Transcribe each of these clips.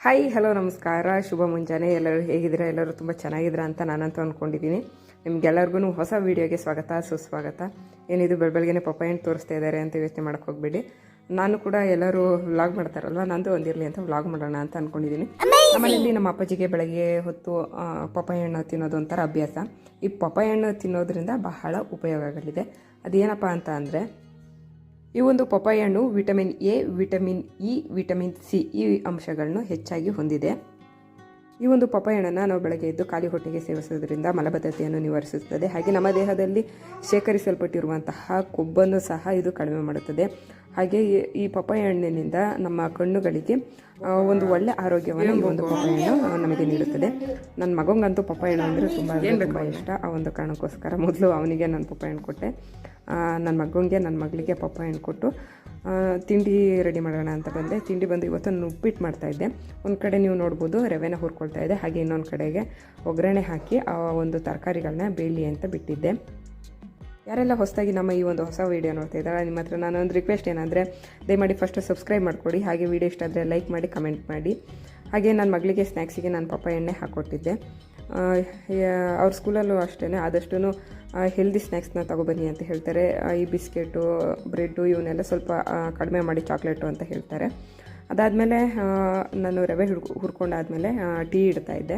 Hi hello ನಮಸ್ಕಾರ. ಶುಭ ಮುಂಜಾನೆ. ಎಲ್ಲರೂ ಹೇಗಿದ್ದೀರಾ? ಎಲ್ಲರೂ ತುಂಬ ಚೆನ್ನಾಗಿದ್ದೀರಾ ಅಂತ ನಾನಂತೂ ಅಂದ್ಕೊಂಡಿದ್ದೀನಿ ನಿಮ್ಗೆಲ್ಲರಿಗೂ ಹೊಸ ವೀಡಿಯೋಗೆ ಸ್ವಾಗತ ಸುಸ್ವಾಗತ. ಏನಿದು ಬೆಳ ಬೆಳಗ್ಗೆನೆ ಪಪ್ಪ ಹಣ್ಣು ತೋರಿಸ್ತಾ ಇದ್ದಾರೆ ಅಂತ ಯೋಚನೆ ಮಾಡೋಕ್ಕೆ ಹೋಗ್ಬೇಡಿ. ನಾನು ಕೂಡ ಎಲ್ಲರೂ ವ್ಲಾಗ್ ಮಾಡ್ತಾರಲ್ವ? ನಂದು ಒಂದಿರಲಿ ಅಂತ ವ್ಲಾಗ್ ಮಾಡೋಣ ಅಂತ ಅಂದ್ಕೊಂಡಿದ್ದೀನಿ ನಮ್ಮನೇಲಿ ನಮ್ಮ ಅಪ್ಪಾಜಿಗೆ ಬೆಳಗ್ಗೆ ಹೊತ್ತು ಆ, ಪಪ್ಪಾಯ ಹಣ್ಣು ತಿನ್ನೋದು ಒಂಥರ ಅಭ್ಯಾಸ. ಈ ಪಪ್ಪಾಯ ಹಣ್ಣು ತಿನ್ನೋದ್ರಿಂದ ಬಹಳ ಉಪಯೋಗಗಳಿದೆ ಅದೇನಪ್ಪ ಅಂತ ಅಂದರೆ ಈ ಒಂದು ಪಪ್ಪಾಯಿ ಹಣ್ಣು vitamin A vitamin E vitamin C ಈ ಅಂಶಗಳನ್ನು ಹೆಚ್ಚಾಗಿ ಹೊಂದಿದೆ. ಈ ಒಂದು ಪಪ್ಪಾಯಣ್ಣನ ನಾವು ಬೆಳಗ್ಗೆ ಎದ್ದು ಖಾಲಿ ಹೊಟ್ಟೆಗೆ ಸೇವಿಸೋದ್ರಿಂದ ಮಲಬದ್ಧತೆಯನ್ನು ನಿವಾರಿಸುತ್ತದೆ. ಹಾಗೆ ನಮ್ಮ ದೇಹದಲ್ಲಿ ಶೇಖರಿಸಲ್ಪಟ್ಟಿರುವಂತಹ ಕೊಬ್ಬನ್ನು ಸಹ ಇದು ಕಡಿಮೆ ಮಾಡುತ್ತದೆ. ಹಾಗೆ ಈ- ಪಪ್ಪಾಯ ಹಣ್ಣಿನಿಂದ ನಮ್ಮ ಕಣ್ಣುಗಳಿಗೆ ಒಂದು ಒಳ್ಳೆ ಆರೋಗ್ಯವನ್ನು ಈ ಒಂದು ಪಪ್ಪಾಯ ಹಣ್ಣು ನಮಗೆ ನೀಡುತ್ತದೆ. ನನ್ನ ಮಗಂಗಂತೂ ಪಪ್ಪಾಯ ಹಣ್ಣು ಅಂದರೆ ತುಂಬ ತುಂಬ ಇಷ್ಟ. ಆ ಒಂದು ಕಾರಣಕ್ಕೋಸ್ಕರ ಮೊದಲು ಅವನಿಗೆ ನಾನು ಪಪ್ಪಾಯ ಹಣ್ಣು ಕೊಟ್ಟೆ ನನ್ನ ಮಗನಿಗೆ ನನ್ನ ಮಗಳಿಗೆ ಪಪ್ಪಾಯ ಹಣ್ಣು ಕೊಟ್ಟು ತಿಂಡಿ ರೆಡಿ ಮಾಡೋಣ ಅಂತ ಬಂದೆ. ತಿಂಡಿ ಬಂದು ಇವತ್ತು ನಾನು ಉಪ್ಪಿಟ್ಟು ಮಾಡ್ತಾಯಿದ್ದೆ ಒಂದು ಕಡೆ ನೀವು ನೋಡ್ಬೋದು, ರವೆನ ಹುರ್ಕೊಳ್ತಾ ಇದ್ದೆ ಹಾಗೆ ಇನ್ನೊಂದು ಕಡೆಗೆ ಒಗ್ಗರಣೆ ಹಾಕಿ ಆ ಒಂದು ತರಕಾರಿಗಳನ್ನ ಬೇಯಲಿ ಅಂತ ಬಿಟ್ಟಿದ್ದೆ. ಯಾರೆಲ್ಲ ಹೊಸದಾಗಿ ನಮ್ಮ ಈ ಒಂದು ಹೊಸ ವೀಡಿಯೋ ನೋಡ್ತಾ ಇದ್ದಾರೆ, ನಿಮ್ಮ ಹತ್ರ ನಾನು ಒಂದು ರಿಕ್ವೆಸ್ಟ್ ಏನಂದರೆ, ದಯಮಾಡಿ ಫಸ್ಟ್ ಸಬ್ಸ್ಕ್ರೈಬ್ ಮಾಡ್ಕೊಡಿ. ಹಾಗೆ ವೀಡಿಯೋ ಇಷ್ಟ ಆದರೆ ಲೈಕ್ ಮಾಡಿ ಕಮೆಂಟ್ ಮಾಡಿ. ಹಾಗೆ ನನ್ನ ಮಗಳಿಗೆ ಸ್ನ್ಯಾಕ್ಸಿಗೆ ನಾನು ಪಪ್ಪ ಎಣ್ಣೆ ಹಾಕ್ಕೊಟ್ಟಿದ್ದೆ ಅವ್ರ ಸ್ಕೂಲಲ್ಲೂ ಅಷ್ಟೇ ಆದಷ್ಟು ಹೆಲ್ದಿ ಸ್ನ್ಯಾಕ್ಸ್ನ ತಗೊಬನ್ನಿ ಅಂತ ಹೇಳ್ತಾರೆ. ಈ ಬಿಸ್ಕೆಟು ಬ್ರೆಡ್ಡು ಇವನ್ನೆಲ್ಲ ಸ್ವಲ್ಪ ಕಡಿಮೆ ಮಾಡಿ ಚಾಕ್ಲೇಟು ಅಂತ ಹೇಳ್ತಾರೆ. ಅದಾದಮೇಲೆ ನಾನು ರವೆ ಹುಡ್ಕೊ ಹುರ್ಕೊಂಡಾದ್ಮೇಲೆ ಟೀ ಇಡ್ತಾ ಇದ್ದೆ.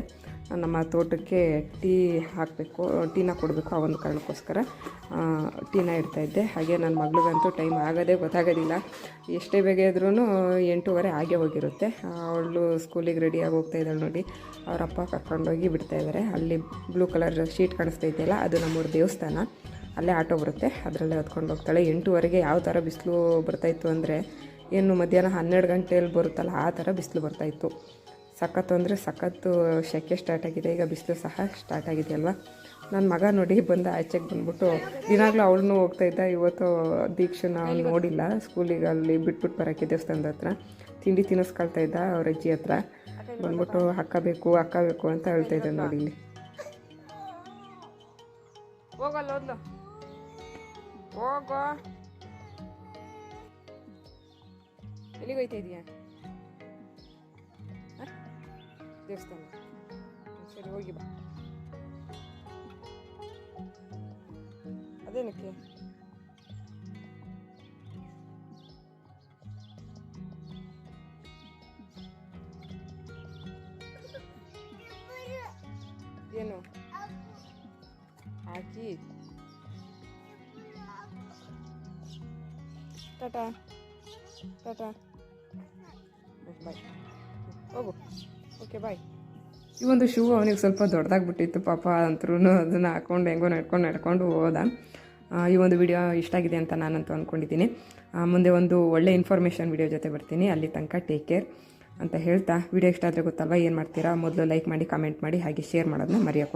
ನಮ್ಮ ತೋಟಕ್ಕೆ ಟೀ ಹಾಕಬೇಕು, ಟೀನ ಕೊಡಬೇಕು ಆ ಒಂದು ಕಾರಣಕ್ಕೋಸ್ಕರ. ಟೀನ ಇಡ್ತಾಯಿದ್ದೆ ಹಾಗೆ ನನ್ನ ಮಗಳಿಗಂತೂ ಟೈಮ್ ಆಗೋದೇ ಗೊತ್ತಾಗೋದಿಲ್ಲ. ಎಷ್ಟೇ ಬೇಗ ಇದ್ರೂ ಎಂಟೂವರೆ ಆಗೇ ಹೋಗಿರುತ್ತೆ. ಅವಳು ಸ್ಕೂಲಿಗೆ ರೆಡಿಯಾಗಿ ಹೋಗ್ತಾ ಇದ್ದಾಳೆ ನೋಡಿ. ಅಪ್ಪ ಕರ್ಕೊಂಡೋಗಿ ಬಿಡ್ತಾ ಇದ್ದಾರೆ. ಅಲ್ಲಿ ಬ್ಲೂ ಕಲರ್ ಶೀಟ್ ಕಾಣಿಸ್ತಾ ಇದೆಯಲ್ಲ, ಅದು ನಮ್ಮೂರ ದೇವಸ್ಥಾನ. ಅಲ್ಲೇ ಆಟೋ ಬರುತ್ತೆ. ಅದರಲ್ಲೇ ಹೊತ್ಕೊಂಡು ಹೋಗ್ತಾಳೆ. ಎಂಟೂವರೆಗೆ ಯಾವ ಥರ ಬಿಸಿಲು ಬರ್ತಾಯಿತ್ತು ಅಂದರೆ, ಏನು ಮಧ್ಯಾಹ್ನ ಹನ್ನೆರಡು ಗಂಟೆಯಲ್ಲಿ ಬರುತ್ತಲ್ಲ, ಆ ಥರ ಬಿಸಿಲು ಬರ್ತಾಯಿತ್ತು ಸಖತ್ತು ಅಂದರೆ ಸಖತ್ತು ಸೆಕೆ ಸ್ಟಾರ್ಟ್ ಆಗಿದೆ. ಈಗ ಬಿಸಿಲು ಸಹ ಸ್ಟಾರ್ಟ್ ಆಗಿದೆ ಅಲ್ವಾ? ನನ್ನ ಮಗ ನೋಡಿ ಬಂದ ಆಚೆಗೆ ಬಂದ್ಬಿಟ್ಟು, ದಿನಾಗಲೂ ಹೋಗ್ತಾ ಇದ್ದ. ಇವತ್ತು ದೀಕ್ಷೆ ನಾವು ನೋಡಿಲ್ಲ. ಸ್ಕೂಲಿಗೆ ಅಲ್ಲಿ ಬಿಟ್ಬಿಟ್ಟು ಬರೋಕ್ಕೆ ದೇವಸ್ಥಾನದ ಹತ್ರ. ತಿಂಡಿ ತಿನ್ನಿಸ್ಕೊಳ್ತಾ ಇದ್ದ ಅವ್ರ ಅಜ್ಜಿ ಹತ್ರ. ಬಂದ್ಬಿಟ್ಟು ಅಕ್ಕ ಬೇಕು ಅಂತ ಹೇಳ್ತಾ ಇದ್ದ ನೋಡಿ ಇಲ್ಲಿ. ಹೋಗೋ. ಎಲ್ಲಿಗೆ ಹೋಯ್ತಾ ಇದೀಯಾ? ದೇವಸ್ಥಾನ ಹ್ಮ್, ಸರಿ ಹೋಗಿ ಬಾ ಅದೇನಕ್ಕೆ ಏನು ಹಾಕಿ ಟಾಟಾ ಟಾಟಾ ಬಾಯ್ ಹೋಗು ಓಕೆ ಬಾಯ್ ಈ ಒಂದು ಶೂ ಅವನಿಗೆ ಸ್ವಲ್ಪ ದೊಡ್ಡದಾಗ್ಬಿಟ್ಟಿತ್ತು ಪಾಪ ಅಂತರೂ ಅದನ್ನು ಹಾಕೊಂಡು ಹೆಂಗೋ ನಡ್ಕೊಂಡು ನಡ್ಕೊಂಡು ಹೋದ. ಈ ಒಂದು ವಿಡಿಯೋ ಇಷ್ಟ ಆಗಿದೆ ಅಂತ ನಾನಂತೂ ಅಂದ್ಕೊಂಡಿದ್ದೀನಿ ಮುಂದೆ ಒಂದು ಒಳ್ಳೆ ಇನ್ಫಾರ್ಮೇಷನ್ ವಿಡಿಯೋ ಜೊತೆ ಬರ್ತೀನಿ. ಅಲ್ಲಿ ತನಕ ಟೇಕ್ ಕೇರ್ ಅಂತ ಹೇಳ್ತಾ. ವಿಡಿಯೋ ಇಷ್ಟ ಆದರೆ ಗೊತ್ತಲ್ವಾ ಏನು ಮಾಡ್ತೀರಾ? ಮೊದಲು ಲೈಕ್ ಮಾಡಿ ಕಮೆಂಟ್ ಮಾಡಿ, ಹಾಗೆ ಶೇರ್ ಮಾಡೋದನ್ನ ಮರೆಯೋಕೆ